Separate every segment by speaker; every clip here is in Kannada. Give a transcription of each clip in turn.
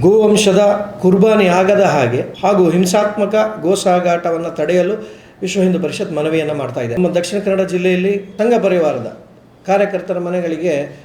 Speaker 1: ಗೋವಂಶದ ಕುರ್ಬಾನಿ ಆಗದ ಹಾಗೆ ಹಾಗೂ ಹಿಂಸಾತ್ಮಕ ಗೋಸಾಗಾಟವನ್ನು ತಡೆಯಲು ವಿಶ್ವ ಹಿಂದೂ ಪರಿಷತ್ ಮನವಿಯನ್ನು ಮಾಡ್ತಾ ಇದೆ. ನಮ್ಮ ದಕ್ಷಿಣ ಕನ್ನಡ ಜಿಲ್ಲೆಯಲ್ಲಿ ಸಂಘ ಪರಿವಾರದ ಕಾರ್ಯಕರ್ತರ ಮನೆಗಳಿಗೆ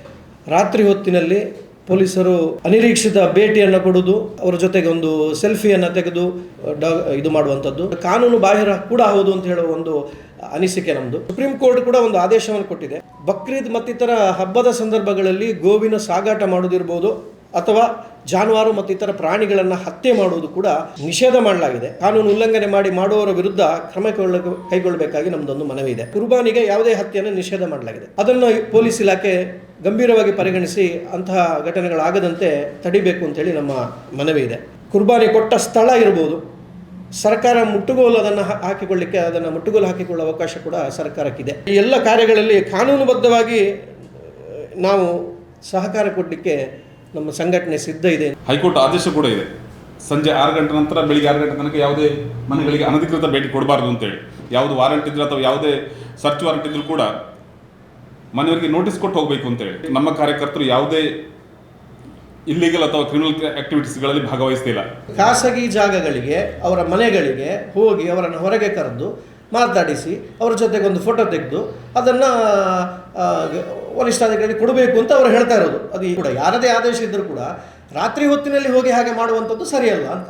Speaker 1: ರಾತ್ರಿ ಹೊತ್ತಿನಲ್ಲಿ ಪೊಲೀಸರು ಅನಿರೀಕ್ಷಿತ ಭೇಟಿಯನ್ನು ಕೊಡುವುದು ಅವರ ಜೊತೆಗೆ ಒಂದು ಸೆಲ್ಫಿಯನ್ನು ತೆಗೆದು ಡಾ- ಇದು ಮಾಡುವಂಥದ್ದು. ಕಾನೂನು ಬಾಹಿರ ಕೂಡ ಹೌದು ಅಂತ ಹೇಳುವ ಒಂದು ಅನಿಸಿಕೆ ನಮ್ಮದು ಸುಪ್ರೀಂ ಕೋರ್ಟ್ ಕೂಡ ಒಂದು ಆದೇಶವನ್ನು ಕೊಟ್ಟಿದೆ. ಬಕ್ರೀದ್ ಮತ್ತಿತರ ಹಬ್ಬದ ಸಂದರ್ಭಗಳಲ್ಲಿ ಗೋವಿನ ಸಾಗಾಟ ಮಾಡುವುದಿರ್ಬೋದು ಅಥವಾ ಜಾನುವಾರು ಮತ್ತು ಇತರ ಪ್ರಾಣಿಗಳನ್ನು ಹತ್ಯೆ ಮಾಡುವುದು ಕೂಡ ನಿಷೇಧ ಮಾಡಲಾಗಿದೆ. ಕಾನೂನು ಉಲ್ಲಂಘನೆ ಮಾಡಿ ಮಾಡುವವರ ವಿರುದ್ಧ ಕ್ರಮ ಕೈಗೊಳ್ಳ, ಕೈಗೊಳ್ಳಬೇಕಾಗಿ ನಮ್ಮದೊಂದು ಮನವಿ ಇದೆ. ಕುರ್ಬಾನಿಗೆ ಯಾವುದೇ ಹತ್ಯೆಯನ್ನು ನಿಷೇಧ ಮಾಡಲಾಗಿದೆ. ಅದನ್ನು ಪೊಲೀಸ್ ಇಲಾಖೆ ಗಂಭೀರವಾಗಿ ಪರಿಗಣಿಸಿ ಅಂತಹ ಘಟನೆಗಳಾಗದಂತೆ ತಡಿಬೇಕು ಅಂತೇಳಿ ನಮ್ಮ ಮನವಿ ಇದೆ. ಕುರ್ಬಾನಿ ಕೊಟ್ಟ ಸ್ಥಳ ಇರ್ಬೋದು. ಸರ್ಕಾರ ಮುಟ್ಟುಗೋಲು ಅದನ್ನು ಹಾಕಿಕೊಳ್ಳಿಕ್ಕೆ ಅದನ್ನು ಮುಟ್ಟುಗೋಲು ಹಾಕಿಕೊಳ್ಳುವ ಅವಕಾಶ ಕೂಡ ಸರ್ಕಾರಕ್ಕಿದೆ. ಈ ಎಲ್ಲ ಕಾರ್ಯಗಳಲ್ಲಿ ಕಾನೂನುಬದ್ಧವಾಗಿ ನಾವು ಸಹಕಾರ ಕೊಡಲಿಕ್ಕೆ ನಮ್ಮ ಸಂಘಟನೆ ಸಿದ್ಧ ಇದೆ.
Speaker 2: ಹೈಕೋರ್ಟ್ ಆದೇಶ ಕೂಡ ಇದೆ. ಸಂಜೆ ಆರು ಗಂಟೆ ನಂತರ ಬೆಳಿಗ್ಗೆ ಆರು ಗಂಟೆ ತನಕ ಯಾವುದೇ ಮನೆಗಳಿಗೆ ಅನಧಿಕೃತ ಭೇಟಿ ಕೊಡಬಾರ್ದು ಅಂತೇಳಿ. ಯಾವುದು ವಾರಂಟ್ ಇದ್ರೆ ಅಥವಾ ಯಾವುದೇ ಸರ್ಚ್ ವಾರಂಟ್ ಇದ್ರೂ ಕೂಡ ಮನೆಯವರಿಗೆ ನೋಟಿಸ್ ಕೊಟ್ಟು ಹೋಗಬೇಕು ಅಂತೇಳಿ. ನಮ್ಮ ಕಾರ್ಯಕರ್ತರು ಯಾವುದೇ ಇಲ್ಲಿಗಲ್ ಅಥವಾ ಕ್ರಿಮಿನಲ್ ಆಕ್ಟಿವಿಟೀಸ್ಗಳಲ್ಲಿ ಭಾಗವಹಿಸ್ತಿಲ್ಲ.
Speaker 1: ಖಾಸಗಿ ಜಾಗಗಳಿಗೆ ಅವರ ಮನೆಗಳಿಗೆ ಹೋಗಿ ಅವರನ್ನು ಹೊರಗೆ ಕರೆದು ಮಾತಾಡಿಸಿ ಅವರ ಜೊತೆಗೆ ಒಂದು ಫೋಟೋ ತೆಗೆದು, ಅದನ್ನು ವರಿಷ್ಠಾಧಿಕಾರಿ ಕೊಡಬೇಕು ಅಂತ ಅವರು ಹೇಳ್ತಾ ಇರೋದು. ಅದು ಕೂಡ ಯಾರದೇ ಆದೇಶ ಇದ್ದರೂ ಕೂಡ ರಾತ್ರಿ ಹೊತ್ತಿನಲ್ಲಿ ಹೋಗಿ ಹಾಗೆ ಮಾಡುವಂಥದ್ದು ಸರಿಯಲ್ಲ ಅಂತ.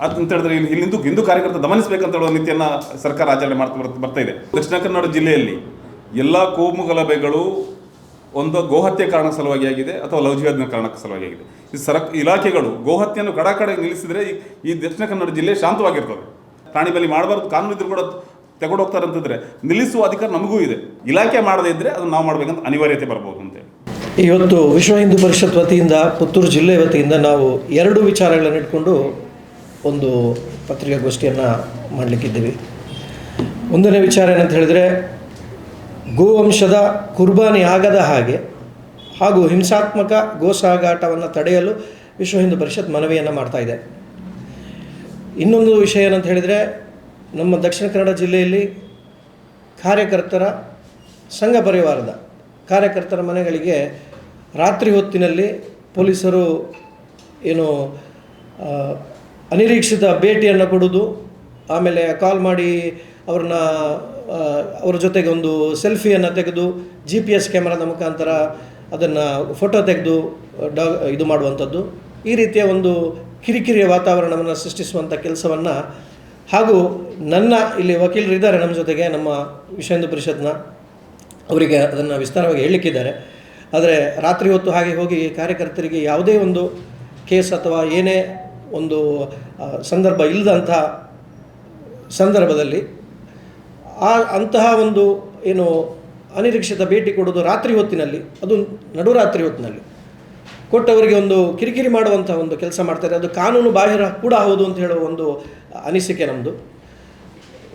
Speaker 2: ಅಂತ ಹೇಳಿದ್ರೆ ಇಲ್ಲಿ ಇಲ್ಲಿ ಹಿಂದೂ ಕಾರ್ಯಕರ್ತ ಗಮನಿಸಬೇಕಂತ ಹೇಳುವ ನೀತಿಯನ್ನ ಸರ್ಕಾರ ಆಚರಣೆ ಮಾಡ್ತಾ ಬರ್ತಾ- ಇದೆ. ದಕ್ಷಿಣ ಕನ್ನಡ ಜಿಲ್ಲೆಯಲ್ಲಿ ಎಲ್ಲ ಕೋಮು ಗಲಭೆಗಳು ಒಂದು ಗೋಹತ್ಯೆ ಕಾರಣ ಸಲುವಾಗಿ ಆಗಿದೆ ಅಥವಾ ಲವ್ ಜಿಹಾದ್ನ ಕಾರಣಕ್ಕೆ ಸಲುವಾಗಿ ಆಗಿದೆ. ಈ ಸರ ಇಲಾಖೆಗಳು ಗೋಹತ್ಯೆಯನ್ನು ಕಡಾಕಡೆ ನಿಲ್ಲಿಸಿದ್ರೆ ಈ ದಕ್ಷಿಣ ಕನ್ನಡ ಜಿಲ್ಲೆ ಶಾಂತವಾಗಿರ್ತದೆ. ಪ್ರಾಣಿ ಬಲಿ ಮಾಡಬಾರ್ದು, ಕಾನೂನು ಇದ್ರೂ ಕೂಡ ತಗೊಂಡು ಹೋಗ್ತಾರೆ ಅಂತಿದ್ರೆ ನಿಲ್ಲಿಸುವ ಅಧಿಕಾರ ನಮಗೂ ಇದೆ. ಇಲಾಖೆ ಮಾಡದೇ ಇದ್ದರೆ ಅದನ್ನು ನಾವು ಮಾಡಬೇಕಂತ ಅನಿವಾರ್ಯತೆ ಬರ್ಬೋದು ಅಂತೇಳಿ
Speaker 1: ಇವತ್ತು ವಿಶ್ವ ಹಿಂದೂ ಪರಿಷತ್ ವತಿಯಿಂದ, ಪುತ್ತೂರು ಜಿಲ್ಲೆ ವತಿಯಿಂದ ನಾವು ಎರಡು ವಿಚಾರಗಳನ್ನು ಇಟ್ಕೊಂಡು ಒಂದು ಪತ್ರಿಕಾಗೋಷ್ಠಿಯನ್ನು ಮಾಡಲಿಕ್ಕಿದ್ದೀವಿ. ಒಂದನೇ ವಿಚಾರ ಏನಂತ ಹೇಳಿದರೆ, ಗೋವಂಶದ ಕುರ್ಬಾನಿ ಆಗದ ಹಾಗೆ ಹಾಗೂ ಹಿಂಸಾತ್ಮಕ ಗೋಸಾಗಾಟವನ್ನು ತಡೆಯಲು ವಿಶ್ವ ಹಿಂದೂ ಪರಿಷತ್ ಮನವಿಯನ್ನು ಮಾಡ್ತಾ ಇದೆ. ಇನ್ನೊಂದು ವಿಷಯ ಏನಂತ ಹೇಳಿದರೆ ನಮ್ಮ ದಕ್ಷಿಣ ಕನ್ನಡ ಜಿಲ್ಲೆಯಲ್ಲಿ ಕಾರ್ಯಕರ್ತರ ಸಂಘ ಪರಿವಾರದ ಕಾರ್ಯಕರ್ತರ ಮನೆಗಳಿಗೆ ರಾತ್ರಿ ಹೊತ್ತಿನಲ್ಲಿ ಪೊಲೀಸರು ಏನು ಅನಿರೀಕ್ಷಿತ ಭೇಟಿಯನ್ನು ಕೊಡೋದು, ಆಮೇಲೆ ಕಾಲ್ ಮಾಡಿ ಅವ್ರನ್ನ ಅವ್ರ ಅವರ ಜೊತೆಗೆ ಒಂದು ಸೆಲ್ಫಿಯನ್ನು ತೆಗೆದು ಜಿ ಪಿ ಎಸ್ ಕ್ಯಾಮ್ರಾದ ಮುಖಾಂತರ ಅದನ್ನು ಫೋಟೋ ತೆಗೆದು, ಡ, ಇದು ಮಾಡುವಂಥದ್ದು. ಈ ರೀತಿಯ ಒಂದು ಕಿರಿಕಿರಿಯ ವಾತಾವರಣವನ್ನು ಸೃಷ್ಟಿಸುವಂಥ ಕೆಲಸವನ್ನು ಹಾಗೂ ನನ್ನ ಇಲ್ಲಿ ವಕೀಲರು ಇದ್ದಾರೆ ನಮ್ಮ ಜೊತೆಗೆ, ನಮ್ಮ ಹಿಂದೂ ಪರಿಷತ್ನ. ಅವರಿಗೆ ಅದನ್ನು ವಿಸ್ತಾರವಾಗಿ ಹೇಳಲಿಕ್ಕಿದ್ದಾರೆ ಆದರೆ ರಾತ್ರಿ ಹೊತ್ತು ಹಾಗೆ ಹೋಗಿ ಕಾರ್ಯಕರ್ತರಿಗೆ ಯಾವುದೇ ಒಂದು ಕೇಸ್ ಅಥವಾ ಏನೇ ಒಂದು ಸಂದರ್ಭ ಇಲ್ಲದಂತಹ ಸಂದರ್ಭದಲ್ಲಿ ಆ ಅಂತಹ ಒಂದು ಏನು ಅನಿರೀಕ್ಷಿತ ಭೇಟಿ ಕೊಡೋದು ರಾತ್ರಿ ಹೊತ್ತಿನಲ್ಲಿ, ಅದು ನಡುರಾತ್ರಿ ಹೊತ್ತಿನಲ್ಲಿ. ಕೊಟ್ಟವರಿಗೆ ಒಂದು ಕಿರಿಕಿರಿ ಮಾಡುವಂಥ ಒಂದು ಕೆಲಸ ಮಾಡ್ತಾರೆ. ಅದು ಕಾನೂನು ಬಾಹಿರ ಕೂಡ ಹೌದು ಅಂತ ಹೇಳುವ ಒಂದು ಅನಿಸಿಕೆ ನಮ್ಮದು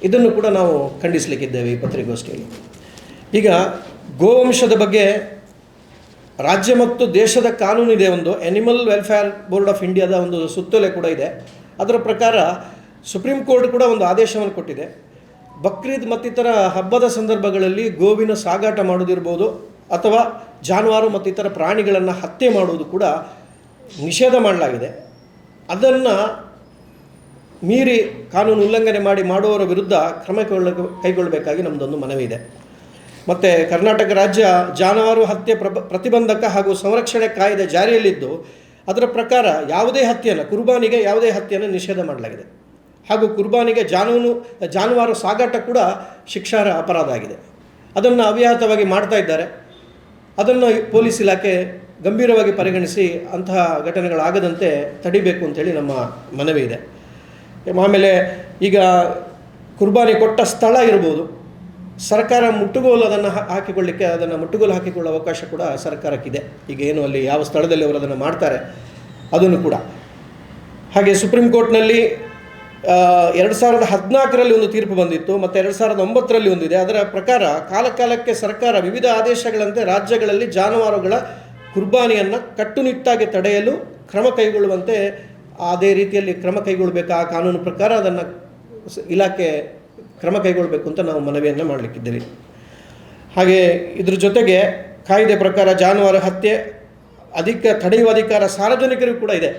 Speaker 1: ಇದನ್ನು ಕೂಡ ನಾವು ಖಂಡಿಸಲಿಕ್ಕಿದ್ದೇವೆ ಈ ಪತ್ರಿಕೋಷ್ಠಿಯಲ್ಲಿ. ಈಗ ಗೋವಂಶದ ಬಗ್ಗೆ ರಾಜ್ಯ ಮತ್ತು ದೇಶದ ಕಾನೂನು ಇದೆ ಒಂದು. ಅನಿಮಲ್ ವೆಲ್ಫೇರ್ ಬೋರ್ಡ್ ಆಫ್ ಇಂಡಿಯಾದ ಒಂದು ಸುತ್ತೋಲೆ ಕೂಡ ಇದೆ. ಅದರ ಪ್ರಕಾರ ಸುಪ್ರೀಂ ಕೋರ್ಟ್ ಕೂಡ ಒಂದು ಆದೇಶವನ್ನು ಕೊಟ್ಟಿದೆ. ಬಕ್ರೀದ್ ಮತ್ತಿತರ ಹಬ್ಬದ ಸಂದರ್ಭಗಳಲ್ಲಿ ಗೋವಿನ ಸಾಗಾಟ ಮಾಡೋದಿರ್ಬೋದು ಅಥವಾ ಜಾನುವಾರು ಮತ್ತಿತರ ಪ್ರಾಣಿಗಳನ್ನು ಹತ್ಯೆ ಮಾಡುವುದು ಕೂಡ ನಿಷೇಧ ಮಾಡಲಾಗಿದೆ. ಅದನ್ನು ಮೀರಿ ಕಾನೂನು ಉಲ್ಲಂಘನೆ ಮಾಡಿ ಮಾಡುವವರ ವಿರುದ್ಧ ಕ್ರಮ ಕೈಗೊಳ್ಳ, ಕೈಗೊಳ್ಳಬೇಕಾಗಿ ನಮ್ಮದೊಂದು ಮನವಿ ಇದೆ. ಮತ್ತು ಕರ್ನಾಟಕ ರಾಜ್ಯ ಜಾನುವಾರು ಹತ್ಯೆ ಪ್ರತಿಬಂಧಕ ಹಾಗೂ ಸಂರಕ್ಷಣೆ ಕಾಯ್ದೆ ಜಾರಿಯಲ್ಲಿದ್ದು, ಅದರ ಪ್ರಕಾರ ಯಾವುದೇ ಹತ್ಯೆಯನ್ನು, ಕುರ್ಬಾನಿಗೆ ಯಾವುದೇ ಹತ್ಯೆಯನ್ನು ನಿಷೇಧ ಮಾಡಲಾಗಿದೆ. ಹಾಗೂ ಕುರ್ಬಾನಿಗೆ ಜಾನೂನು, ಜಾನುವಾರು ಸಾಗಾಟ ಕೂಡ ಶಿಕ್ಷಾರ್ಹ ಅಪರಾಧ ಆಗಿದೆ. ಅದನ್ನು ಅವ್ಯಾಹತವಾಗಿ ಮಾಡ್ತಾ ಇದ್ದಾರೆ. ಅದನ್ನು ಪೊಲೀಸ್ ಇಲಾಖೆ ಗಂಭೀರವಾಗಿ ಪರಿಗಣಿಸಿ ಅಂತಹ ಘಟನೆಗಳಾಗದಂತೆ ತಡಿಬೇಕು ಅಂತೇಳಿ ನಮ್ಮ ಮನವಿ ಇದೆ. ಆಮೇಲೆ ಈಗ ಕುರ್ಬಾನಿ ಕೊಟ್ಟ ಸ್ಥಳ ಇರ್ಬೋದು. ಸರ್ಕಾರ ಮುಟ್ಟುಗೋಲು ಅದನ್ನು ಹಾಕಿಕೊಳ್ಳಿಕ್ಕೆ ಅದನ್ನು ಮುಟ್ಟುಗೋಲು ಹಾಕಿಕೊಳ್ಳೋ ಅವಕಾಶ ಕೂಡ ಸರ್ಕಾರಕ್ಕಿದೆ. ಈಗ ಏನು ಅಲ್ಲಿ ಯಾವ ಸ್ಥಳದಲ್ಲಿ ಅವರು ಅದನ್ನು ಮಾಡ್ತಾರೆ, ಅದನ್ನು ಕೂಡ. ಹಾಗೆ ಸುಪ್ರೀಂ ಕೋರ್ಟ್ನಲ್ಲಿ ಎರಡು ಸಾವಿರದ ಹದಿನಾಲ್ಕರಲ್ಲಿ ಒಂದು ತೀರ್ಪು ಬಂದಿತ್ತು, ಮತ್ತು ಎರಡು ಸಾವಿರದ ಒಂಬತ್ತರಲ್ಲಿ ಒಂದಿದೆ ಅದರ ಪ್ರಕಾರ ಕಾಲಕಾಲಕ್ಕೆ ಸರ್ಕಾರ ವಿವಿಧ ಆದೇಶಗಳಂತೆ ರಾಜ್ಯಗಳಲ್ಲಿ ಜಾನುವಾರುಗಳ ಕುರ್ಬಾನಿಯನ್ನು ಕಟ್ಟುನಿಟ್ಟಾಗಿ ತಡೆಯಲು ಕ್ರಮ ಕೈಗೊಳ್ಳುವಂತೆ ಅದೇ ರೀತಿಯಲ್ಲಿ ಕ್ರಮ ಕೈಗೊಳ್ಳಬೇಕು ಆ ಕಾನೂನು ಪ್ರಕಾರ ಅದನ್ನು ಇಲಾಖೆ ಕ್ರಮ ಕೈಗೊಳ್ಳಬೇಕು ಅಂತ ನಾವು ಮನವಿಯನ್ನು ಮಾಡಲಿಕ್ಕಿದ್ದೀವಿ ಹಾಗೆ ಇದ್ರ ಜೊತೆಗೆ ಕಾಯ್ದೆ ಪ್ರಕಾರ ಜಾನುವಾರು ಹತ್ಯೆ, ಅಧಿಕ ತಡೆಯುವ ಅಧಿಕಾರ ಸಾರ್ವಜನಿಕರಿಗೂ ಕೂಡ ಇದೆ.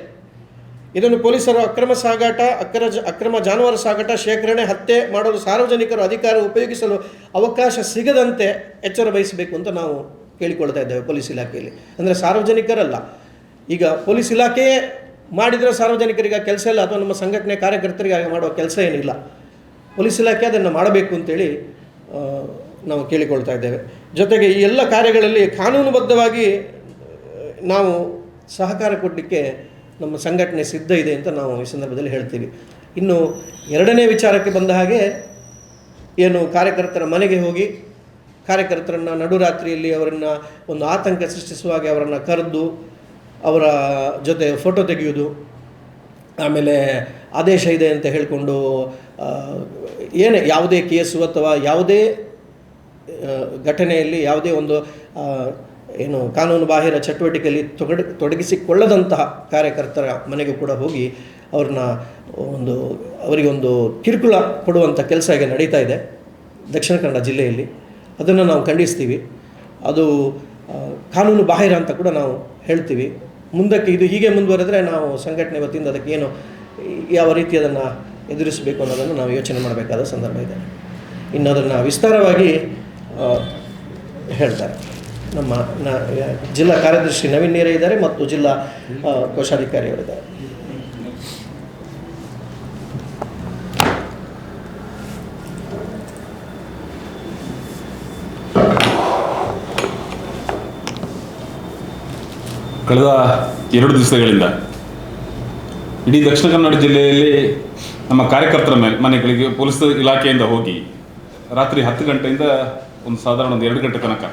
Speaker 1: ಇದನ್ನು ಪೊಲೀಸರು ಅಕ್ರಮ ಸಾಗಾಟ ಅಕ್ರ ಅಕ್ರಮ ಜಾನುವಾರು ಸಾಗಾಟ, ಶೇಖರಣೆ, ಹತ್ಯೆ ಮಾಡಲು ಸಾರ್ವಜನಿಕರು ಅಧಿಕಾರ ಉಪಯೋಗಿಸಲು ಅವಕಾಶ ಸಿಗದಂತೆ ಎಚ್ಚರ ವಹಿಸಬೇಕು ಅಂತ ನಾವು ಕೇಳಿಕೊಳ್ತಾ ಇದ್ದೇವೆ ಪೊಲೀಸ್ ಇಲಾಖೆಯಲ್ಲಿ. ಅಂದರೆ ಸಾರ್ವಜನಿಕರಲ್ಲ. ಈಗ ಪೊಲೀಸ್ ಇಲಾಖೆಯೇ ಮಾಡಿದರೆ ಸಾರ್ವಜನಿಕರಿಗೆ ಕೆಲಸ ಇಲ್ಲ, ಅಥವಾ ನಮ್ಮ ಸಂಘಟನೆ ಕಾರ್ಯಕರ್ತರಿಗೆ ಮಾಡುವ ಕೆಲಸ ಏನಿಲ್ಲ. ಪೊಲೀಸ್ ಇಲಾಖೆ ಅದನ್ನು ಮಾಡಬೇಕು ಅಂತೇಳಿ ನಾವು ಕೇಳಿಕೊಳ್ತಾ ಇದ್ದೇವೆ. ಜೊತೆಗೆ ಈ ಎಲ್ಲ ಕಾರ್ಯಗಳಲ್ಲಿ ಕಾನೂನುಬದ್ಧವಾಗಿ ನಾವು ಸಹಕಾರ ಕೊಡಲಿಕ್ಕೆ ನಮ್ಮ ಸಂಘಟನೆ ಸಿದ್ಧ ಇದೆ ಅಂತ ನಾವು ಈ ಸಂದರ್ಭದಲ್ಲಿ ಹೇಳ್ತೀವಿ. ಇನ್ನು ಎರಡನೇ ವಿಚಾರಕ್ಕೆ ಬಂದ ಹಾಗೆ, ಏನು ಕಾರ್ಯಕರ್ತರ ಮನೆಗೆ ಹೋಗಿ, ಕಾರ್ಯಕರ್ತರನ್ನು ನಡುರಾತ್ರಿಯಲ್ಲಿ ಅವರನ್ನು ಒಂದು ಆತಂಕ ಸೃಷ್ಟಿಸುವಾಗೆ ಅವರನ್ನು ಕರೆದು ಅವರ ಜೊತೆ ಫೋಟೋ ತೆಗೆಯೋದು ಆಮೇಲೆ ಆದೇಶ ಇದೆ ಅಂತ ಹೇಳಿಕೊಂಡು ಏನೇ ಯಾವುದೇ ಕೇಸು ಅಥವಾ ಯಾವುದೇ ಘಟನೆಯಲ್ಲಿ ಯಾವುದೇ ಒಂದು ಏನು ಕಾನೂನು ಬಾಹಿರ ಚಟುವಟಿಕೆಯಲ್ಲಿ ತೊಗಡ, ತೊಡಗಿಸಿಕೊಳ್ಳದಂತಹ ಕಾರ್ಯಕರ್ತರ ಮನೆಗೂ ಕೂಡ ಹೋಗಿ ಅವ್ರನ್ನ ಒಂದು ಅವರಿಗೊಂದು ಕಿರುಕುಳ ಕೊಡುವಂಥ ಕೆಲಸ ಈಗ ನಡೀತಾ ಇದೆ ದಕ್ಷಿಣ ಕನ್ನಡ ಜಿಲ್ಲೆಯಲ್ಲಿ. ಅದನ್ನು ನಾವು ಖಂಡಿಸ್ತೀವಿ. ಅದು ಕಾನೂನು ಬಾಹಿರ ಅಂತ ಕೂಡ ನಾವು ಹೇಳ್ತೀವಿ. ಮುಂದಕ್ಕೆ ಇದು ಹೀಗೆ ಮುಂದುವರೆದರೆ ನಾವು ಸಂಘಟನೆ ವತಿಯಿಂದ ಅದಕ್ಕೆ ಏನು ಯಾವ ರೀತಿ ಅದನ್ನು ಎದುರಿಸಬೇಕು ಅನ್ನೋದನ್ನು ನಾವು ಯೋಚನೆ ಮಾಡಬೇಕಾದ ಸಂದರ್ಭ ಇದೆ. ಇನ್ನು ಅದನ್ನು ವಿಸ್ತಾರವಾಗಿ ಹೇಳ್ತಾರೆ. ನಮ್ಮ ಜಿಲ್ಲಾ ಕಾರ್ಯದರ್ಶಿ ನವೀನ್ ನೀರೇ ಇದ್ದಾರೆ ಮತ್ತು ಜಿಲ್ಲಾ ಕೋಶಾಧಿಕಾರಿಯವರಿದ್ದಾರೆ
Speaker 2: ಕಳೆದ ಎರಡು ದಿವಸಗಳಿಂದ ಇಡೀ ದಕ್ಷಿಣ ಕನ್ನಡ ಜಿಲ್ಲೆಯಲ್ಲಿ ನಮ್ಮ ಕಾರ್ಯಕರ್ತರ ಮೇಲೆ ಮನೆಗಳಿಗೆ ಪೊಲೀಸ್ ಇಲಾಖೆಯಿಂದ ಹೋಗಿ ರಾತ್ರಿ ಹತ್ತು ಗಂಟೆಯಿಂದ ಒಂದು ಸಾಧಾರಣ ಒಂದು ಎರಡು ಗಂಟೆ ತನಕ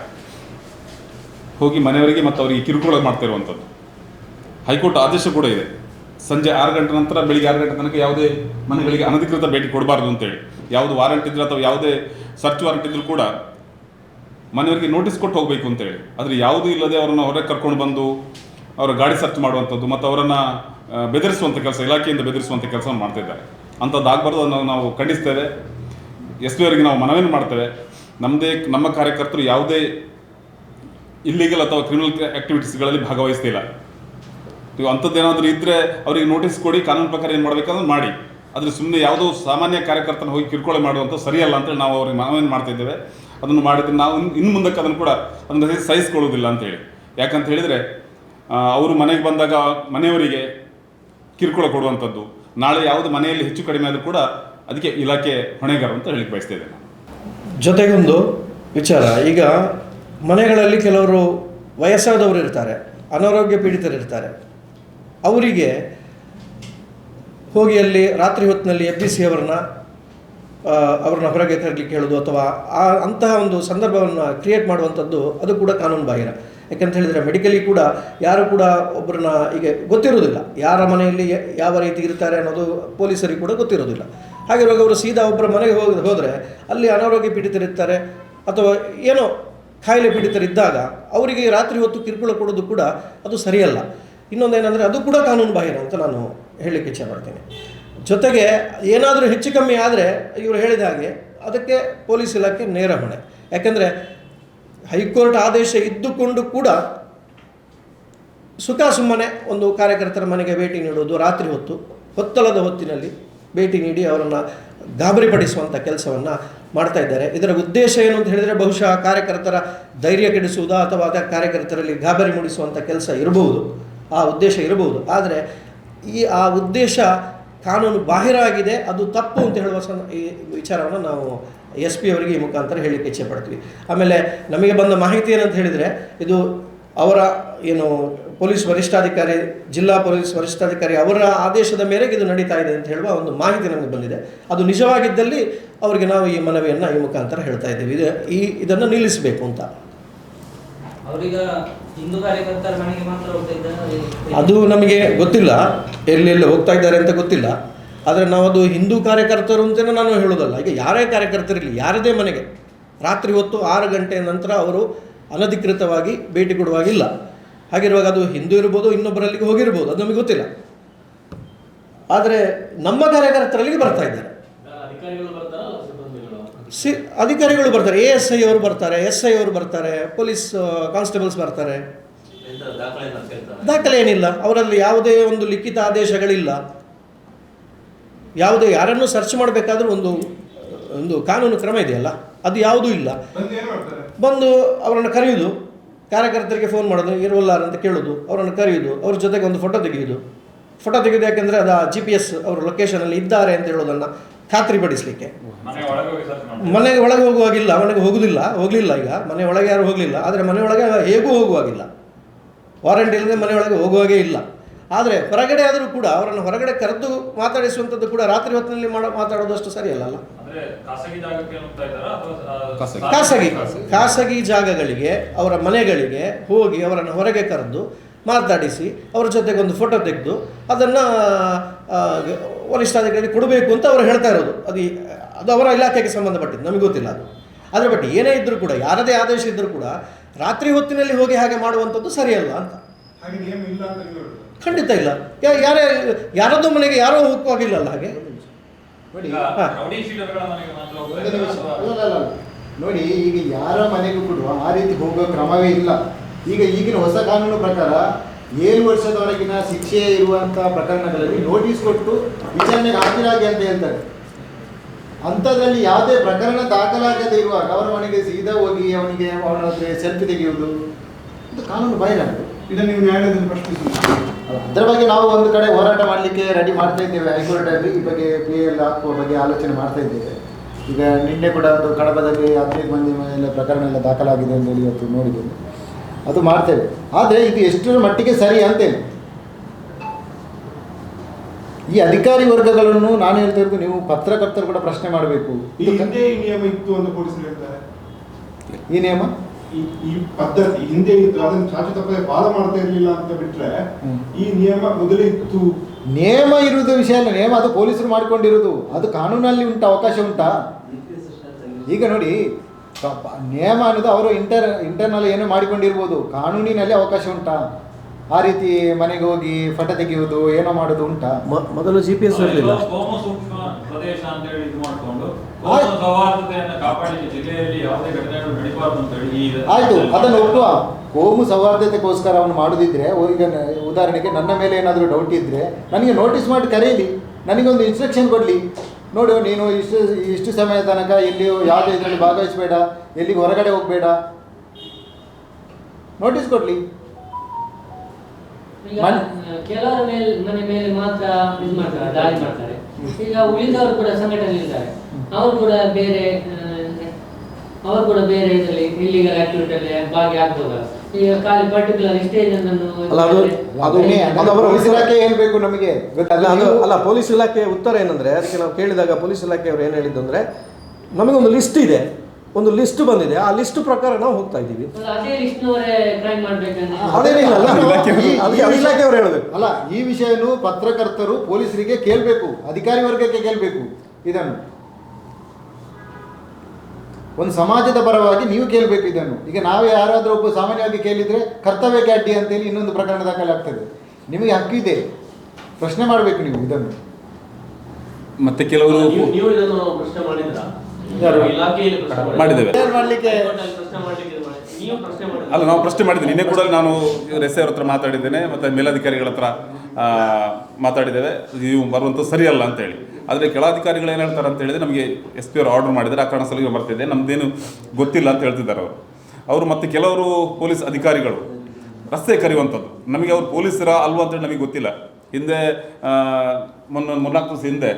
Speaker 2: ಹೋಗಿ ಮನೆಯವರಿಗೆ ಮತ್ತು ಅವರಿಗೆ ಕಿರುಕುಳ ಮಾಡ್ತಾ ಇರುವಂಥದ್ದು ಹೈಕೋರ್ಟ್ ಆದೇಶ ಕೂಡ ಇದೆ. ಸಂಜೆ ಆರು ಗಂಟೆ ನಂತರ ಬೆಳಿಗ್ಗೆ ಆರು ಗಂಟೆ ತನಕ ಯಾವುದೇ ಮನೆಗಳಿಗೆ ಅನಧಿಕೃತ ಭೇಟಿ ಕೊಡಬಾರ್ದು ಅಂತೇಳಿ. ಯಾವುದು ವಾರಂಟ್ ಇದ್ರೆ ಅಥವಾ ಯಾವುದೇ ಸರ್ಚ್ ವಾರಂಟ್ ಇದ್ರೂ ಕೂಡ ಮನೆಯವರಿಗೆ ನೋಟಿಸ್ ಕೊಟ್ಟು ಹೋಗಬೇಕು ಅಂತೇಳಿ. ಆದರೆ ಯಾವುದೂ ಇಲ್ಲದೆ ಅವರನ್ನು ಹೊರಗೆ ಕರ್ಕೊಂಡು ಬಂದು ಅವರ ಗಾಡಿ ಸರ್ಚ್ ಮಾಡುವಂಥದ್ದು ಮತ್ತು ಅವರನ್ನು ಬೆದರಿಸುವಂಥ ಕೆಲಸ, ಇಲಾಖೆಯಿಂದ ಬೆದರಿಸುವಂಥ ಕೆಲಸ ಮಾಡ್ತಿದ್ದಾರೆ ಅಂಥದ್ದಾಗಬಾರ್ದು ಅದನ್ನು ನಾವು ಖಂಡಿಸ್ತೇವೆ. ಎಸ್ ಪಿ ಅವರಿಗೆ ನಾವು ಮನವಿಯನ್ನು ಮಾಡ್ತೇವೆ. ನಮ್ಮದೇ ನಮ್ಮ ಕಾರ್ಯಕರ್ತರು ಯಾವುದೇ ಇಲ್ಲಿಗಲ್ ಅಥವಾ ಕ್ರಿಮಿನಲ್ ಆ್ಯಕ್ಟಿವಿಟೀಸ್ಗಳಲ್ಲಿ ಭಾಗವಹಿಸ್ತಿಲ್ಲ ನೀವು ಅಂಥದ್ದೇನಾದರೂ ಇದ್ದರೆ ಅವರಿಗೆ ನೋಟಿಸ್ ಕೊಡಿ, ಕಾನೂನು ಪ್ರಕಾರ ಏನು ಮಾಡಬೇಕಂದ್ರೆ ಮಾಡಿ. ಆದರೆ ಸುಮ್ಮನೆ ಯಾವುದೋ ಸಾಮಾನ್ಯ ಕಾರ್ಯಕರ್ತನ ಹೋಗಿ ಕಿರುಕುಳ ಮಾಡುವಂಥ ಸರಿಯಲ್ಲ ಅಂತೇಳಿ ನಾವು ಅವ್ರಿಗೆ ಮನವಿಯನ್ನು ಮಾಡ್ತಾ ಇದ್ದೇವೆ. ಅದನ್ನು ಮಾಡಿದ್ರೆ ನಾವು ಇನ್ನು- ಮುಂದಕ್ಕೆ ಅದನ್ನು ಕೂಡ ಅದನ್ನು ಸಹಿ- ಸಹಿಸ್ಕೊಳ್ಳೋದಿಲ್ಲ ಅಂತೇಳಿ ಯಾಕಂತ ಹೇಳಿದರೆ ಅವರು ಮನೆಗೆ ಬಂದಾಗ ಮನೆಯವರಿಗೆ ಕಿರುಕುಳ ಕೊಡುವಂಥದ್ದು. ನಾಳೆ ಯಾವುದು ಮನೆಯಲ್ಲಿ ಹೆಚ್ಚು ಕಡಿಮೆ ಆದರೂ ಕೂಡ ಅದಕ್ಕೆ ಇಲಾಖೆ ಹೊಣೆಗಾರ ಅಂತ ಹೇಳಿಕ್ಕೆ ಬಯಸ್ತಾ ಇದ್ದೇನೆ
Speaker 1: ಜೊತೆಗೊಂದು ವಿಚಾರ. ಈಗ ಮನೆಗಳಲ್ಲಿ ಕೆಲವರು ವಯಸ್ಸಾದವರು ಇರ್ತಾರೆ ಅನಾರೋಗ್ಯ ಪೀಡಿತರು ಇರ್ತಾರೆ. ಅವರಿಗೆ ಹೋಗಿ ಅಲ್ಲಿ ರಾತ್ರಿ ಹೊತ್ತಿನಲ್ಲಿ ಆ, ಅವ್ರನ್ನ ಹೊರಗೆ ತರಲಿಕ್ಕೆ ಹೇಳೋದು ಅಥವಾ ಆ ಅಂತಹ ಒಂದು ಸಂದರ್ಭವನ್ನು ಕ್ರಿಯೇಟ್ ಮಾಡುವಂಥದ್ದು ಅದು ಕೂಡ ಕಾನೂನು ಬಾಹಿರ. ಯಾಕಂತ ಹೇಳಿದರೆ ಮೆಡಿಕಲಿ ಕೂಡ ಯಾರು ಕೂಡ ಒಬ್ಬರನ್ನ ಈಗ ಗೊತ್ತಿರೋದಿಲ್ಲ ಯಾರ ಮನೆಯಲ್ಲಿ ಯಾವ ರೀತಿ ಇರ್ತಾರೆ ಅನ್ನೋದು ಪೊಲೀಸರಿಗೆ ಕೂಡ ಗೊತ್ತಿರೋದಿಲ್ಲ ಹಾಗಿರುವಾಗ ಅವರು ಸೀದಾ ಒಬ್ಬರ ಮನೆಗೆ ಹೋಗಿ, ಹೋದರೆ ಅಲ್ಲಿ ಅನಾರೋಗ್ಯ ಪೀಡಿತರಿರ್ತಾರೆ ಅಥವಾ ಏನೋ ಕಾಯಿಲೆ ಪೀಡಿತರಿದ್ದಾಗ ಅವರಿಗೆ ರಾತ್ರಿ ಹೊತ್ತು ಕಿರುಕುಳ ಕೊಡೋದು ಕೂಡ ಅದು ಸರಿಯಲ್ಲ. ಇನ್ನೊಂದೇನೆಂದರೆ ಅದು ಕೂಡ ಕಾನೂನು ಬಾಹಿರ ಅಂತ ನಾನು ಹೇಳಲಿಕ್ಕೆ ಇಚ್ಛೆ ಪಡ್ತೀನಿ. ಜೊತೆಗೆ ಏನಾದರೂ ಹೆಚ್ಚು ಕಮ್ಮಿ ಆದರೆ ಇವರು ಹೇಳಿದ ಹಾಗೆ ಅದಕ್ಕೆ ಪೊಲೀಸ್ ಇಲಾಖೆ ನೇರ ಹೊಣೆ. ಯಾಕೆಂದರೆ ಹೈಕೋರ್ಟ್ ಆದೇಶ ಇದ್ದುಕೊಂಡು ಕೂಡ ಸುಖ ಸುಮ್ಮನೆ ಒಂದು ಕಾರ್ಯಕರ್ತರ ಮನೆಗೆ ಭೇಟಿ ನೀಡೋದು ರಾತ್ರಿ ಹೊತ್ತು, ಹೊತ್ತಲದ ಹೊತ್ತಿನಲ್ಲಿ ಭೇಟಿ ನೀಡಿ ಅವರನ್ನು ಗಾಬರಿಪಡಿಸುವಂಥ ಕೆಲಸವನ್ನು ಮಾಡ್ತಾ ಇದ್ದಾರೆ. ಇದರ ಉದ್ದೇಶ ಏನು ಅಂತ ಹೇಳಿದರೆ ಬಹುಶಃ ಕಾರ್ಯಕರ್ತರ ಧೈರ್ಯ ಕೆಡಿಸುವುದಾ ಅಥವಾ ಅದರ ಕಾರ್ಯಕರ್ತರಲ್ಲಿ ಗಾಬರಿ ಮೂಡಿಸುವಂಥ ಕೆಲಸ ಇರಬಹುದು ಆ ಉದ್ದೇಶ ಇರಬಹುದು ಆದರೆ ಈ ಆ ಉದ್ದೇಶ ಕಾನೂನು ಬಾಹಿರ ಆಗಿದೆ ಅದು ತಪ್ಪು ಅಂತ ಹೇಳುವ ಈ ವಿಚಾರವನ್ನು ನಾವು ಎಸ್ ಪಿ ಅವರಿಗೆ ಈ ಮುಖಾಂತರ ಹೇಳಲಿಕ್ಕೆ ಇಚ್ಛೆ ಪಡ್ತೀವಿ. ಆಮೇಲೆ ನಮಗೆ ಬಂದ ಮಾಹಿತಿ ಏನಂತ ಹೇಳಿದರೆ, ಇದು ಅವರ ಏನು ಪೊಲೀಸ್ ವರಿಷ್ಠಾಧಿಕಾರಿ, ಜಿಲ್ಲಾ ಪೊಲೀಸ್ ವರಿಷ್ಠಾಧಿಕಾರಿ ಅವರ ಆದೇಶದ ಮೇರೆಗೆ ಇದು ನಡೀತಾ ಇದೆ ಅಂತ ಹೇಳುವ ಒಂದು ಮಾಹಿತಿ ನಮಗೆ ಬಂದಿದೆ. ಅದು ನಿಜವಾಗಿದ್ದಲ್ಲಿ ಅವರಿಗೆ ನಾವು ಈ ಮನವಿಯನ್ನು ಈ ಮುಖಾಂತರ ಹೇಳ್ತಾ ಇದ್ದೀವಿ. ಇದು ಈ ಇದನ್ನು ನಿಲ್ಲಿಸಬೇಕು ಅಂತ
Speaker 3: ಅವರೀಗ ಹಿಂದೂ ಕಾರ್ಯಕರ್ತರ ಮನೆಗೆ ಮಾತ್ರ ಹೋಗ್ತಾ ಇದ್ದಾರೆ
Speaker 1: ಅದು ನಮಗೆ ಗೊತ್ತಿಲ್ಲ. ಎಲ್ಲೆಲ್ಲಿ ಹೋಗ್ತಾ ಇದ್ದಾರೆ ಅಂತ ಗೊತ್ತಿಲ್ಲ. ಆದರೆ ನಾವು ಅದು ಹಿಂದೂ ಕಾರ್ಯಕರ್ತರು ಅಂತ ನಾನು ಹೇಳೋದಲ್ಲ. ಈಗ ಯಾರೇ ಕಾರ್ಯಕರ್ತರಿರಲಿ ಯಾರದೇ ಮನೆಗೆ. ರಾತ್ರಿ ಹೊತ್ತು ಆರು ಗಂಟೆ ನಂತರ ಅವರು ಅನಧಿಕೃತವಾಗಿ ಭೇಟಿ ಕೊಡುವಾಗಿಲ್ಲ. ಹಾಗಿರುವಾಗ ಅದು ಹಿಂದೂ ಇರ್ಬೋದು ಇನ್ನೊಬ್ಬರಲ್ಲಿಗೆ ಹೋಗಿರ್ಬೋದು ಅದು ನಮಗೆ ಗೊತ್ತಿಲ್ಲ. ಆದರೆ ನಮ್ಮ ಕಾರ್ಯಕರ್ತರಲ್ಲಿಗೆ ಬರ್ತಾ ಇದ್ದಾರೆ. ಸಿ ಅಧಿಕಾರಿಗಳು ಬರ್ತಾರೆ ಎ ಎಸ್ ಐ ಅವರು ಬರ್ತಾರೆ ಎಸ್ ಐ ಅವರು ಬರ್ತಾರೆ ಪೊಲೀಸ್ ಕಾನ್ಸ್ಟೇಬಲ್ಸ್ ಬರ್ತಾರೆ. ದಾಖಲೆ ಏನಿಲ್ಲ ಅವರಲ್ಲಿ ಯಾವುದೇ ಒಂದು ಲಿಖಿತ ಆದೇಶಗಳಿಲ್ಲ. ಯಾವುದೇ ಯಾರನ್ನು ಸರ್ಚ್ ಮಾಡಬೇಕಾದ್ರೂ ಒಂದು ಒಂದು ಕಾನೂನು ಕ್ರಮ ಇದೆಯಲ್ಲ ಅದು ಯಾವುದೂ ಇಲ್ಲ.
Speaker 4: ಬಂದು ಏನು ಮಾಡ್ತಾರೆ?
Speaker 1: ಬಂದು ಅವರನ್ನು ಕರೆಯುವುದು ಕಾರ್ಯಕರ್ತರಿಗೆ ಫೋನ್ ಮಾಡೋದು ಇರುವಲ್ಲಾರ ಅಂತ ಕೇಳೋದು ಅವರನ್ನು ಕರೆಯುವುದು ಅವ್ರ ಜೊತೆಗೆ ಒಂದು ಫೋಟೋ ತೆಗೆಯುವುದು ಫೋಟೋ ತೆಗೆಯೋದು ಯಾಕೆಂದರೆ ಅದು ಜಿ ಪಿ ಎಸ್ ಅವರು ಲೊಕೇಶನಲ್ಲಿ ಇದ್ದಾರೆ ಅಂತ ಹೇಳೋದನ್ನು ಖಾತ್ರಿಪಡಿಸಲಿಕ್ಕೆ.
Speaker 5: ಪಡಿಸಲಿಕ್ಕೆ
Speaker 1: ಮನೆಗೆ ಒಳಗೆ ಹೋಗುವಾಗಿಲ್ಲ ಮನೆಗೆ ಹೋಗುದಿಲ್ಲ ಹೋಗಲಿಲ್ಲ ಈಗ. ಮನೆ ಒಳಗೆ ಯಾರು ಹೋಗಲಿಲ್ಲ ಆದರೆ ಮನೆ ಒಳಗೆ ಹೇಗೂ ಹೋಗುವಾಗಿಲ್ಲ. ವಾರಂಟಿ ಇಲ್ಲದೆ ಮನೆ ಒಳಗೆ ಹೋಗುವಾಗೇ ಇಲ್ಲ. ಆದರೆ ಹೊರಗಡೆ ಆದರೂ ಕೂಡ ಅವರನ್ನು ಹೊರಗಡೆ ಕರೆದು ಮಾತಾಡಿಸುವಂಥದ್ದು ಕೂಡ ರಾತ್ರಿ ಹೊತ್ತಿನಲ್ಲಿ ಮಾಡೋ ಮಾತಾಡೋದಷ್ಟು ಸರಿಯಲ್ಲ ಅಲ್ಲ
Speaker 5: ಅಂದ್ರೆ ಖಾಸಗಿ ಜಾಗಕ್ಕೆ ಹೋಗ್ತಾ ಇದ್ದಾರಾ
Speaker 2: ಖಾಸಗಿ.
Speaker 1: ಖಾಸಗಿ. ಖಾಸಗಿ. ಜಾಗಗಳಿಗೆ ಅವರ ಮನೆಗಳಿಗೆ ಹೋಗಿ ಅವರನ್ನು ಹೊರಗೆ ಕರೆದು ಮಾತಾಡಿಸಿ ಅವರ ಜೊತೆಗೆ ಒಂದು ಫೋಟೋ ತೆಗೆದು ಅದನ್ನು ವರಿಷ್ಠಾಧಿಕಾರಿಗೆ ಕೊಡಬೇಕು ಅಂತ ಅವರು ಹೇಳ್ತಾ ಇರೋದು. ಅದು ಅದು ಅವರ ಇಲಾಖೆಗೆ ಸಂಬಂಧಪಟ್ಟಿದ್ದು ನಮಗೆ ಗೊತ್ತಿಲ್ಲ ಅದು. ಅದರ ಬಟ್ ಏನೇ ಇದ್ದರೂ ಕೂಡ ಯಾರದೇ ಆದೇಶ ಇದ್ದರೂ ಕೂಡ ರಾತ್ರಿ ಹೊತ್ತಿನಲ್ಲಿ ಹೋಗಿ ಹಾಗೆ ಮಾಡುವಂಥದ್ದು ಸರಿಯಲ್ಲ ಅಂತ.
Speaker 4: ಹಾಗೆ ನಿಯಮ ಇಲ್ಲ ಅಂತ ನೀವು
Speaker 1: ಖಂಡಿತ ಇಲ್ಲ. ಯಾ- ಯಾರೇ ಯಾರದೋ ಮನೆಗೆ ಯಾರೋ ಹೋಗುವಾಗಿಲ್ಲಲ್ಲ ಹಾಗೆ.
Speaker 6: ನೋಡಿ
Speaker 5: ಈಗ
Speaker 6: ಯಾರ ಮನೆಗೂ ಕೂಡ ಆ ರೀತಿ ಹೋಗೋ ಕ್ರಮವೇ ಇಲ್ಲ. ಈಗ ಈಗಿನ ಹೊಸ ಕಾನೂನು ಪ್ರಕಾರ ಏಳು ವರ್ಷದವರೆಗಿನ ಶಿಕ್ಷೆ ಇರುವಂಥ ಪ್ರಕರಣಗಳಲ್ಲಿ ನೋಟಿಸ್ ಕೊಟ್ಟು ವಿಚಾರಣೆಗೆ ಹಾಜರಾಗಿ ಅಂತ ಹೇಳ್ತಾರೆ. ಅಂಥದ್ರಲ್ಲಿ ಯಾವುದೇ ಪ್ರಕರಣ ದಾಖಲಾಗದೇ ಇರುವಾಗ ಅವರ ಮನೆಗೆ ಸೀದಾ ಹೋಗಿ ಅವನಿಗೆ ಅವನ ಹತ್ರ ಸೆಲ್ಫಿ ತೆಗೆಯುವುದು. ಇದು ಕಾನೂನು ಬಾಹಿರ
Speaker 4: ಇದನ್ನು ನೀವು ನ್ಯಾಯಾಲಯದಲ್ಲಿ ಪ್ರಶ್ನಿಸಿ
Speaker 6: ಅದರ ಬಗ್ಗೆ ನಾವು ಒಂದು ಕಡೆ ಹೋರಾಟ ಮಾಡಲಿಕ್ಕೆ ರೆಡಿ ಮಾಡ್ತಾ ಇದ್ದೇವೆ. ಹೈಕೋರ್ಟಲ್ಲಿ ಈ ಬಗ್ಗೆ ಪಿ ಎಲ್ ಹಾಕುವ ಬಗ್ಗೆ ಆಲೋಚನೆ ಮಾಡ್ತಾ ಇದ್ದೇವೆ. ಈಗ ನಿನ್ನೆ ಕೂಡ ಒಂದು ಕಡಬದಲ್ಲಿ ಹದಿನೈದು ಮಂದಿ ಮೇಲೆ ಪ್ರಕರಣ ಎಲ್ಲ ದಾಖಲಾಗಿದೆ ಅಂತ ಹೇಳಿ ಇವತ್ತು ನೋಡಿದ್ದೇನೆ ಅದು ಮಾಡ್ತೇವೆ. ಆದರೆ ಇದು ಎಷ್ಟರ ಮಟ್ಟಿಗೆ ಸರಿ ಅಂತೇಳಿ. ಈ ಅಧಿಕಾರಿ ವರ್ಗಗಳನ್ನು ನಾನು ಹೇಳ್ತಾ ಇರೋದು ನೀವು ಪತ್ರಕರ್ತರು ಕೂಡ ಪ್ರಶ್ನೆ ಮಾಡಬೇಕು.
Speaker 4: ಈ ನಿಯಮ ಇತ್ತು ಅಂತ ಪೊಲೀಸರು ಹೇಳ್ತಾರೆ.
Speaker 6: ಈ ನಿಯಮ?
Speaker 4: ಈ ಪದ್ಧತಿ ಹಿಂದೆ ಇತ್ತು ಅದನ್ನು ಚಾಚು ತಪ್ಪದೆ ಪಾಲ ಮಾಡ್ತಾ ಇರಲಿಲ್ಲ ಅಂತ ಬಿಟ್ರೆ ಈ ನಿಯಮ ಮೊದಲೇ ಇತ್ತು.
Speaker 6: ನಿಯಮ ಇರುವುದು ವಿಷಯ ಅಲ್ಲ ನಿಯಮ ಅದು ಪೊಲೀಸರು ಮಾಡಿಕೊಂಡಿರೋದು ಅದು ಕಾನೂನಲ್ಲಿ ಉಂಟಾ ಅವಕಾಶ ಉಂಟಾ? ಈಗ ನೋಡಿ ನಿಯಮ ಅನ್ನೋದು ಅವರು ಇಂಟರ್ ಇಂಟರ್ನಲ್ ಏನೋ ಮಾಡಿಕೊಂಡಿರ್ಬೋದು. ಕಾನೂನಿನಲ್ಲಿ ಅವಕಾಶ ಉಂಟಾ. ಆ ರೀತಿ ಮನೆಗೆ ಹೋಗಿ ಫೋಟೋ ತೆಗೆಯುವುದು ಏನೋ ಮಾಡೋದು ಉಂಟಾ.
Speaker 1: ಮೊದಲು ಜಿ ಪಿ ಎಸ್ ಇರಲಿಲ್ಲ.
Speaker 5: ಇದು ಕೋಮ ಸೂಕ್ಷ್ಮ ಪ್ರದೇಶ ಅಂತ ಹೇಳಿ ಇದು ಮಾಡ್ಕೊಂಡು
Speaker 6: ಆಯ್ತು. ಅದನ್ನು ಒಪ್ಪುವ. ಕೋಮು ಸೌಹಾರ್ದತೆಗೋಸ್ಕರ ಅವನು ಮಾಡುದಿದ್ರೆ ಈಗ ಉದಾಹರಣೆಗೆ ನನ್ನ ಮೇಲೆ ಏನಾದರೂ ಡೌಟ್ ಇದ್ರೆ ನನಗೆ ನೋಟಿಸ್ ಮಾಡಿ ಕರೆಯಲಿ. ನನಗೊಂದು ಇನ್ಸ್ಟ್ರಕ್ಷನ್ ಕೊಡಲಿ. ನೋಡು ನೀನು ಇಷ್ಟು ಇಷ್ಟು ಸಮಯ ತನಕ ಎಲ್ಲಿಯೂ ಯಾವುದೇ ಇದರಲ್ಲಿ ಭಾಗವಹಿಸಬೇಡ ಎಲ್ಲಿಗೆ ಹೊರಗಡೆ ಹೋಗಬೇಡ. ನೋಟಿಸ್ ಕೊಡ್ಲಿ.
Speaker 7: ಕೆಲವರ ಮೇಲೆ ಮನೆ ಮೇಲೆ ಮಾತ್ರ ಇದು ಮಾಡ್ತಾರೆ ದಾಳಿ ಮಾಡ್ತಾರೆ. ಈಗ ಉಳಿದವರು ಕೂಡ ಸಂಘಟನೆ ಇದ್ದಾರೆ. ಅವರು ಕೂಡ ಬೇರೆ ಅವರು ಕೂಡ ಬೇರೆ ಇದರಲ್ಲಿ ಇಲ್ಲಿಗಲ್ ಆಕ್ಟಿವಿಟಿಯಲ್ಲಿ ಭಾಗಿಯಾಗ್ಬೋದಲ್ಲ.
Speaker 1: ಅಲ್ಲ, ಅದು- ಅದು- ಅದು ಅವರ
Speaker 6: ಪೊಲೀಸ್ ಇಲಾಖೆ ಹೇಳ್ಬೇಕು ನಮಗೆ?
Speaker 1: ಅಲ್ಲ ಅದು ಅಲ್ಲ ಪೊಲೀಸ್ ಇಲಾಖೆ ಉತ್ತರ ಏನಂದ್ರೆ ಅದಕ್ಕೆ ನಾವು ಕೇಳಿದಾಗ ಪೊಲೀಸ್ ಇಲಾಖೆಯವರು ಏನು ಹೇಳಿದ್ದು ಅಂದ್ರೆ ಒಂದು ಲಿಸ್ಟ್ ಇದೆ. ಒಂದು ಲಿಸ್ಟ್ ಬಂದಿದೆ. ಆ ಲಿಸ್ಟ್ ಪ್ರಕಾರ ನಾವು ಹೋಗ್ತಾ ಇದೀವಿ
Speaker 6: ಇಲಾಖೆಯವರು
Speaker 1: ಹೇಳಬೇಕು
Speaker 6: ಅಲ್ಲ ಈ ವಿಷಯನು ಪತ್ರಕರ್ತರು ಪೊಲೀಸರಿಗೆ ಕೇಳಬೇಕು. ಅಧಿಕಾರಿ ವರ್ಗಕ್ಕೆ ಕೇಳಬೇಕು. ಇದನ್ನು. ಒಂದು ಸಮಾಜದ ಪರವಾಗಿ ನೀವು ಕೇಳಬೇಕು ಇದನ್ನು ಈಗ ನಾವೇ ಯಾರಾದರೂ ಒಬ್ಬ ಸಾಮಾನ್ಯವಾಗಿ ಕೇಳಿದರೆ ಕರ್ತವ್ಯಕ್ಕೆ ಅಡ್ಡಿ ಅಂತೇಳಿ ಇನ್ನೊಂದು ಪ್ರಕರಣ ದಾಖಲಾಗ್ತದೆ ನಿಮಗೆ ಹಕ್ಕಿದೆ ಪ್ರಶ್ನೆ ಮಾಡಬೇಕು ನೀವು ಇದನ್ನು
Speaker 2: ಮತ್ತೆ ಕೆಲವರು
Speaker 8: ನೀವು ನೀವು ಪ್ರಶ್ನೆ ಮಾಡಿದ್ರಾ
Speaker 6: ಯಾರು?
Speaker 8: ಇಲಾಖೆಯಲ್ಲಿ ಪ್ರಶ್ನೆ ಮಾಡಿದ್ರಾ?
Speaker 2: ಮಾಡಿದ್ದೇವೆ. ಅಲ್ಲ, ನಾವು ಪ್ರಶ್ನೆ ಮಾಡಿದ್ದೇವೆ ನಿನ್ನೆ ಕೂಡ ನಾನು ಎಸ್ ಅವ್ರ ಹತ್ರ ಮಾತಾಡಿದ್ದೇನೆ, ಮತ್ತು ಮೇಲಧಿಕಾರಿಗಳ ಹತ್ರ ಮಾತಾಡಿದ್ದೇವೆ. ನೀವು ಬರುವಂಥ ಸರಿಯಲ್ಲ ಅಂತೇಳಿ ಆದರೆ ಕೆಳಾಧಿಕಾರಿಗಳು ಏನು ಹೇಳ್ತಾರೆ ಅಂತ ಹೇಳಿದ್ರೆ, ನಮಗೆ ಎಸ್ ಪಿ ಅವರು ಆರ್ಡರ್ ಮಾಡಿದರೆ ಆ ಕಾರಣ ಸಲುವಾಗಿ ಬರ್ತಿದೆ ನಮ್ದೇನು ಗೊತ್ತಿಲ್ಲ ಅಂತ ಹೇಳ್ತಿದ್ದಾರೆ ಅವರು. ಅವರು ಮತ್ತು ಕೆಲವರು ಪೊಲೀಸ್ ಅಧಿಕಾರಿಗಳು, ರಸ್ತೆ ಕರೆಯುವಂಥದ್ದು. ನಮಗೆ ಅವ್ರು ಪೊಲೀಸರ ಅಲ್ವಾ ಅಂತೇಳಿ ನಮಗೆ ಗೊತ್ತಿಲ್ಲ. ಹಿಂದೆ ಮೊನ್ನೆ, ಮೂರ್ನಾಲ್ಕು ದಿವಸ ಹಿಂದೆ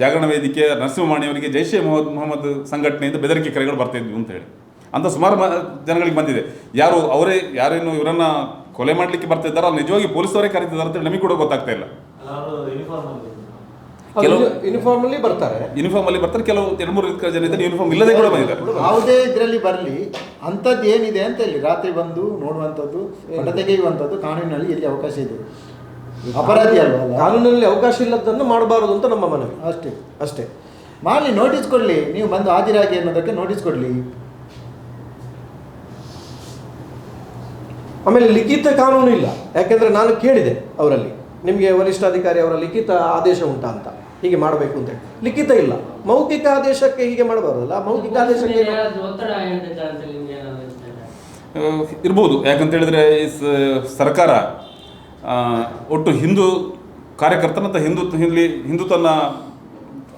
Speaker 2: ಜಾಗರಣ ವೇದಿಕೆ ನರಸಿಂಹಮಾಣಿ ಅವರಿಗೆ ಜೈಷೆ ಮೊಹಮ್ಮದ್ ಮೊಹಮ್ಮದ್ ಸಂಘಟನೆಯಿಂದ ಬೆದರಿಕೆ ಕರೆಗಳು ಬರ್ತಿದ್ವು ಅಂತ ಹೇಳಿ. ಅಂತ ಸುಮಾರು ಜನಗಳಿಗೆ ಬಂದಿದೆ. ಯಾರು ಅವರೇ ಯಾರೇನು ಇವರನ್ನ ಕೊಲೆ ಮಾಡಲಿಕ್ಕೆ ಬರ್ತಿದ್ದಾರೋ ಅವ್ರು ನಿಜವಾಗಿ ಪೊಲೀಸವರೇ ಕರೀತಿದ್ದಾರೆ ಅಂತ ನಮಗೆ ಕೂಡ ಗೊತ್ತಾಗ್ತಾ ಇಲ್ಲ. ಕೆಲವು-
Speaker 1: ಯೂನಿಫಾರ್ಮ್ ಅಲ್ಲಿ ಬರ್ತಾರೆ.
Speaker 2: ಯೂನಿಫಾರ್ಮ್ ಅಲ್ಲಿ ಬರ್ತಾರೆ ಕೆಲವು ಎರಡು ಮೂರು ಜನ ಇದ್ದಾರೆ ಯೂನಿಫಾರ್ಮ್ ಇಲ್ಲದೆ ಕೂಡ ಬಂದಿದ್ದಾರೆ.
Speaker 6: ಯಾವುದೇ ಇದರಲ್ಲಿ ಬರಲಿ ಅಂಥದ್ದು ಏನಿದೆ ಅಂತ ಹೇಳಿ ರಾತ್ರಿ ಬಂದು ನೋಡುವಂಥದ್ದು ಪಟ ತೆಗೆಯುವಂಥದ್ದು ಕಾನೂನಿನಲ್ಲಿ ಎಲ್ಲಿ ಅವಕಾಶ ಇದೆ. ಅಪರಾಧಿ ಅಲ್ವಾ ಅಲ್ಲ?
Speaker 1: ಕಾನೂನಿನಲ್ಲಿ ಅವಕಾಶ ಇಲ್ಲದನ್ನು ಮಾಡಬಾರದು ಅಂತ ನಮ್ಮ ಮನವಿ.
Speaker 6: ಅಷ್ಟೇ.
Speaker 1: ಅಷ್ಟೇ.
Speaker 6: ಮಾಡಲಿ ನೋಟಿಸ್ ಕೊಡಲಿ ನೀವು ಬಂದು ಹಾಜರಾಗಿ ಅನ್ನೋದಕ್ಕೆ ನೋಟಿಸ್ ಕೊಡಲಿ.
Speaker 1: ಆಮೇಲೆ ಲಿಖಿತ ಕಾನೂನು ಇಲ್ಲ. ಯಾಕೆಂದರೆ ನಾನು ಕೇಳಿದೆ ಅವರಲ್ಲಿ. ನಿಮಗೆ ವರಿಷ್ಠಾಧಿಕಾರಿ ಅವರ ಲಿಖಿತ ಆದೇಶ ಉಂಟಾ ಅಂತ. ಹೀಗೆ ಮಾಡಬೇಕು ಅಂತ ಹೇಳಿ. ಲಿಖಿತ ಇಲ್ಲ. ಮೌಖಿಕ ಆದೇಶಕ್ಕೆ ಹೀಗೆ ಮಾಡಬಾರ್ದಲ್ಲ? ಮೌಖಿಕ ಆದೇಶಕ್ಕೆ
Speaker 2: ಇರ್ಬೋದು. ಯಾಕಂತ ಹೇಳಿದ್ರೆ ಈ ಸ- ಸರ್ಕಾರ ಒಟ್ಟು ಹಿಂದೂ ಕಾರ್ಯಕರ್ತನಂತ ಹಿಂದೂ ಹಿಂದಿ ಹಿಂದುತ್ವನ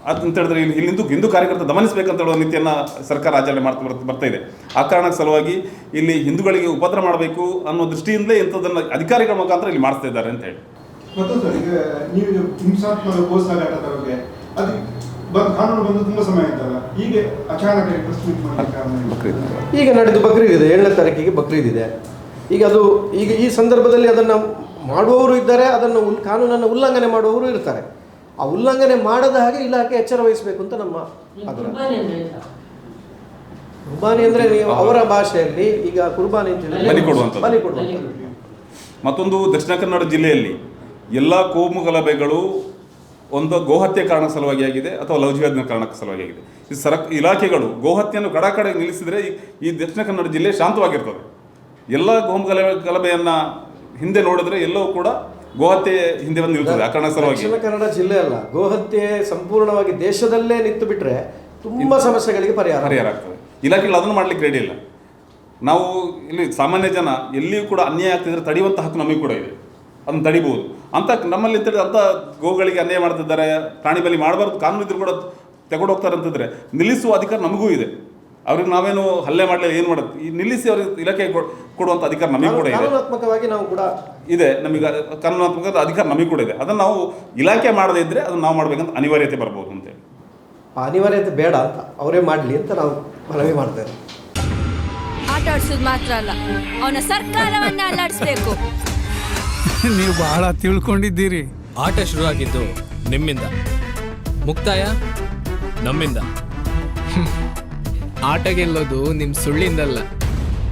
Speaker 2: ಅಂತ ಹೇಳಿದ್ರೆ ಇಲ್ಲಿ ಇಲ್ಲಿ ಹಿಂದೂ ಹಿಂದೂ ಕಾರ್ಯಕರ್ತ ದಮನಿಸಬೇಕಂತ ಹೇಳುವ ನೀತಿಯನ್ನ ಸರ್ಕಾರ ಆಚರಣೆ ಮಾಡ್ತಾ ಬರ್ತಾ ಬರ್ತಾ ಇದೆ. ಆ ಕಾರಣಕ್ಕೆ ಸಲುವಾಗಿ ಇಲ್ಲಿ ಹಿಂದೂಗಳಿಗೆ ಉಪದ್ರ ಮಾಡಬೇಕು ಅನ್ನೋ ದೃಷ್ಟಿಯಿಂದಲೇ ಇಂಥದ್ದನ್ನು ಅಧಿಕಾರಿಗಳ ಮುಖಾಂತರ ಇಲ್ಲಿ ಮಾಡಿಸ್ತಾ ಇದ್ದಾರೆ ಅಂತ ಹೇಳಿ.
Speaker 4: ಮತ್ತು ಸರ್ ಈಗ ನೀವು ಇದು ಹಿಂಸಾತ್ಮಕ ಗೋಸಾಗಾಟದ ಬಗ್ಗೆ ಅದು ಬಂದು ಕಾನೂನು ಬಂದು ತುಂಬಾ ಸಮಯ ಆಯ್ತಲ್ಲ ಅಚಾನಕ ಏನು?
Speaker 1: ಈಗ ನಡೆದು ಬಕ್ರೀದ್ ಇದೆ ಏಳನೇ ತಾರೀಕಿಗೆ ಬಕ್ರೀದ್ ಇದೆ. ಈಗ ಅದು ಈಗ ಈ ಸಂದರ್ಭದಲ್ಲಿ ಅದನ್ನು ಮಾಡುವವರು ಇದ್ದಾರೆ ಅದನ್ನು ಉಲ್ ಕಾನೂನನ್ನು ಉಲ್ಲಂಘನೆ ಮಾಡುವವರು ಇರ್ತಾರೆ. ಆ ಉಲ್ಲಂಘನೆ ಮಾಡದ ಹಾಗೆ ಇಲಾಖೆ ಎಚ್ಚರ ವಹಿಸಬೇಕು ಅಂತ ನಮ್ಮ
Speaker 7: ಕುರ್ಬಾನಿ ಅಂದ್ರೆ ಎಂತ?
Speaker 1: ಕುರ್ಬಾನಿ ಅಂದರೆ ನೀವು ಅವರ ಭಾಷೆಯಲ್ಲಿ ಈಗ ಕುರ್ಬಾನಿ
Speaker 2: ಬಲಿ ಕೊಡುವಂಥದ್ದು. ಮತ್ತೊಂದು ದಕ್ಷಿಣ ಕನ್ನಡ ಜಿಲ್ಲೆಯಲ್ಲಿ ಎಲ್ಲ ಕೋಮು ಗಲಭೆಗಳು ಒಂದು ಗೋಹತ್ಯೆ ಕಾರಣ ಸಲುವಾಗಿ ಆಗಿದೆ ಅಥವಾ ಲೌಜವಾದ ಕಾರಣಕ್ಕೆ ಸಲುವಾಗಿ ಆಗಿದೆ. ಈ ಸರಕ್ ಇಲಾಖೆಗಳು ಗೋಹತ್ಯೆಯನ್ನು ಕಡಕಡೆ ನಿಲ್ಲಿಸಿದರೆ ಈ- ಈ ದಕ್ಷಿಣ ಕನ್ನಡ ಜಿಲ್ಲೆ ಶಾಂತವಾಗಿರ್ತದೆ. ಎಲ್ಲ ಗೋಮು ಗಲಭೆ ಗಲಭೆಯನ್ನು ಹಿಂದೆ ನೋಡಿದ್ರೆ ಎಲ್ಲವೂ ಕೂಡ ಗೋಹತ್ಯೆ ಹಿಂದೆ ಬಂದು ನಿಲ್ತದೆ ಸಲುವಾಗಿ.
Speaker 1: ದಕ್ಷಿಣ ಕನ್ನಡ ಜಿಲ್ಲೆ ಅಲ್ಲ. ಗೋಹತ್ಯೆ ಸಂಪೂರ್ಣವಾಗಿ ದೇಶದಲ್ಲೇ ನಿಂತು ಬಿಟ್ರೆ ತುಂಬಾ ಸಮಸ್ಯೆಗಳಿಗೆ ಪರಿಹಾರ
Speaker 2: ಪರಿಹಾರ ಆಗ್ತದೆ. ಇಲಾಖೆಗಳು ಅದನ್ನು ಮಾಡ್ಲಿಕ್ಕೆ ರೆಡಿ ಇಲ್ಲ. ನಾವು ಇಲ್ಲಿ ಸಾಮಾನ್ಯ ಜನ ಎಲ್ಲಿಯೂ ಕೂಡ ಅನ್ಯಾಯ ಆಗ್ತಿದ್ರೆ ತಡೆಯುವಂಥ ಹಕ್ಕು ನಮಗೆ ಕೂಡ ಇದೆ. ಅದನ್ನು ತಡಿಬಹುದು ಅಂತ ನಮ್ಮಲ್ಲಿ ಅಂತ ಅಂತ ಗೋಗಳಿಗೆ ಅನ್ಯಾಯ ಮಾಡ್ತಿದ್ದಾರೆ ಪ್ರಾಣಿ ಬಲಿ ಮಾಡಬಾರ್ದು ಕಾನೂನು ಇದ್ರು ಕೂಡ ತಗೊಂಡು ಹೋಗ್ತಾರೆ ಅಂತಂದ್ರೆ ನಿಲ್ಲಿಸುವ ಅಧಿಕಾರ ನಮಗೂ ಇದೆ. ಅವ್ರಿಗೆ ನಾವೇನು ಹಲ್ಲೆ ಮಾಡಲಿಲ್ಲ ಏನು ಮಾಡೋದು? ಈ ನಿಲ್ಲಿಸಿ ಅವ್ರಿಗೆ ಇಲಾಖೆ ಕೊ- ಕೊಡುವಂಥ ಅಧಿಕಾರ ನಮಗೆ ಕೂಡ ಇದೆ.
Speaker 1: ಕಾನೂನಾತ್ಮಕವಾಗಿ ನಾವು ಕೂಡ
Speaker 2: ಇದೆ ನಮಗೆ ಕಾನೂನಾತ್ಮಕ ಅಧಿಕಾರ ನಮಗೆ ಕೂಡ ಇದೆ. ಅದನ್ನು ನಾವು ಇಲಾಖೆ ಮಾಡದೇ ಇದ್ದರೆ ಅದನ್ನು ನಾವು ಮಾಡಬೇಕಂತ ಅನಿವಾರ್ಯತೆ ಬರ್ಬೋದು ಅಂತೇಳಿ
Speaker 1: ಅನಿವಾರ್ಯತೆ ಬೇಡ ಅಂತ ಅವರೇ ಮಾಡಲಿ ಅಂತ ನಾವು ಮನವಿ ಮಾಡ್ತೇವೆ.
Speaker 9: ಆಟ ಆಡ್ಸೋದು ಮಾತ್ರ ಅಲ್ಲ ಅವನ ಸರ್ಕಾರವನ್ನ ಅಲ್ಲಾಡಿಸ್ಬೇಕು.
Speaker 10: ನೀವು ಬಹಳ ತಿಳ್ಕೊಂಡಿದ್ದೀರಿ.
Speaker 11: ಆಟ ಶುರುವಾಗಿದ್ದು ನಿಮ್ಮಿಂದ. ಮುಕ್ತಾಯ? ನಮ್ಮಿಂದ.
Speaker 10: ಆಟ ಗೆಲ್ಲೋದು ನಿಮ್ ಸುಳ್ಳಿಂದಲ್ಲ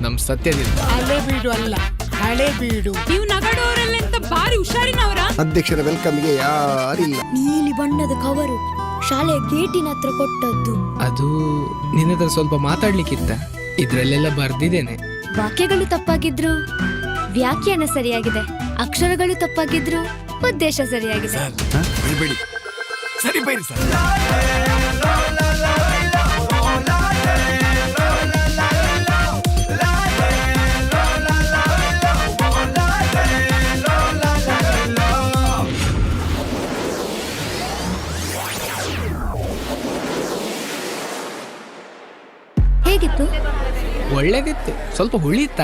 Speaker 10: ನಮ್ ಸತ್ಯದಿಂದ.
Speaker 9: ಹಳೆ ಬೀಡು ಅಲ್ಲ ಹಳೆ ಬೀಡು. ನೀವು ನಗಡೋರಲ್ಲಿಂತ ಭಾರಿ ಹುಷಾರಿನವರ?
Speaker 6: ಅಧ್ಯಕ್ಷರ ವೆಲ್ಕಮ್ಗೆ ಯಾರಿಲ್ಲ.
Speaker 9: ನೀಲಿ ಬಣ್ಣದ ಕವರು ಶಾಲೆಯ ಗೇಟಿನ ಹತ್ರ ಕೊಟ್ಟದ್ದು.
Speaker 10: ಅದು ನಿನ್ನತ್ರ ಸ್ವಲ್ಪ ಮಾತಾಡ್ಲಿಕ್ಕಿತ್ತ? ಇದ್ರಲ್ಲೆಲ್ಲ ಬರ್ದಿದ್ದೇನೆ.
Speaker 9: ವಾಕ್ಯಗಳು ತಪ್ಪಾಗಿದ್ರು ವ್ಯಾಖ್ಯಾನ ಸರಿಯಾಗಿದೆ ಅಕ್ಷರಗಳು ತಪ್ಪಾಗಿದ್ರು ಉದ್ದೇಶ ಸರಿಯಾಗಿದೆ.
Speaker 10: ಬಿಡಿ ಸರಿ ಬೈರಿ ಸರ್. ಒಳ್ಳೇದಿತ್ತು. ಸ್ವಲ್ಪ ಹುಳಿ ಇತ್ತ